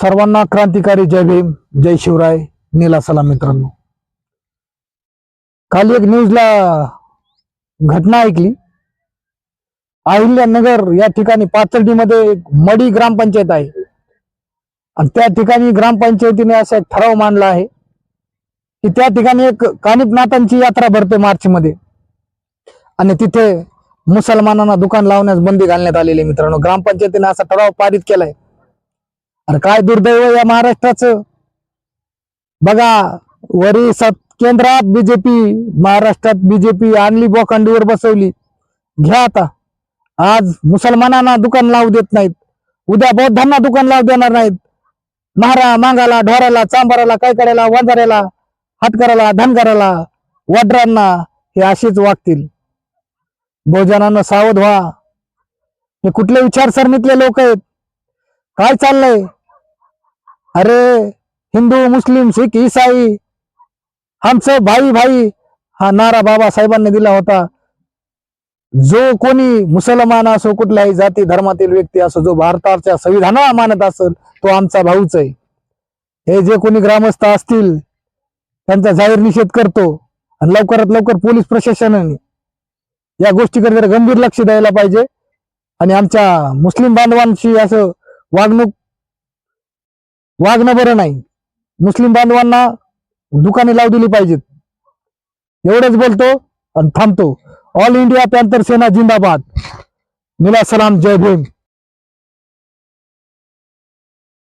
सर्वांना क्रांतिकारी जय भीम जय शिवराय नीला सलाम मित्रांनो. काल एक न्यूजला घटना ऐकली. अहिल्यानगर या ठिकाणी पाथर्डीमध्ये एक मडी ग्रामपंचायत आहे. आणि त्या ठिकाणी ग्रामपंचायतीने असा एक ठराव मांडला आहे की त्या ठिकाणी एक कानिपनाथांची यात्रा भरते मार्च मध्ये आणि तिथे मुसलमानांना दुकान लावण्यास बंदी घालण्यात आलेली आहे मित्रांनो. ग्रामपंचायतीने असा ठराव पारित केलाय. अरे काय दुर्दैव या महाराष्ट्राचं? बघा वरी सत केंद्रात बीजेपी महाराष्ट्रात बीजेपी आणली बोकांडीवर बसवली. घ्या आता. आज मुसलमानांना दुकान लावू देत नाहीत. उद्या बौद्धांना दुकान लावू देणार नाहीत. महारा मांगाला ढोराला चांबाराला काय करायला वंजाऱ्याला हातकराला धनगराला वड्रांना हे अशीच वागतील. बहुजनांना सावध व्हा. हे कुठले विचारसरणीतले लोक आहेत? काय चाललंय? अरे हिंदू मुस्लिम सिख ईसाई आमचं भाई भाई हा नारा बाबासाहेबांनी दिला होता. जो कोणी मुसलमान असो कुठल्याही जाती धर्मातील व्यक्ती असो जो भारताच्या संविधानाला मानत असेल तो आमचा भाऊच आहे. हे जे कोणी ग्रामस्थ असतील त्यांचा जाहीर निषेध करतो आणि लवकरात लवकर पोलीस प्रशासनाने या गोष्टीकडे जरा गंभीर लक्ष द्यायला पाहिजे. आणि आमच्या मुस्लिम बांधवांशी असं वागणूक वागणं बरं नाही. मुस्लिम बांधवांना दुकाने लावू दिली पाहिजेत. एवढंच बोलतो आणि थांबतो. ऑल इंडिया पॅन्थर सेना जिंदाबाद. मिला सलाम जय भीम.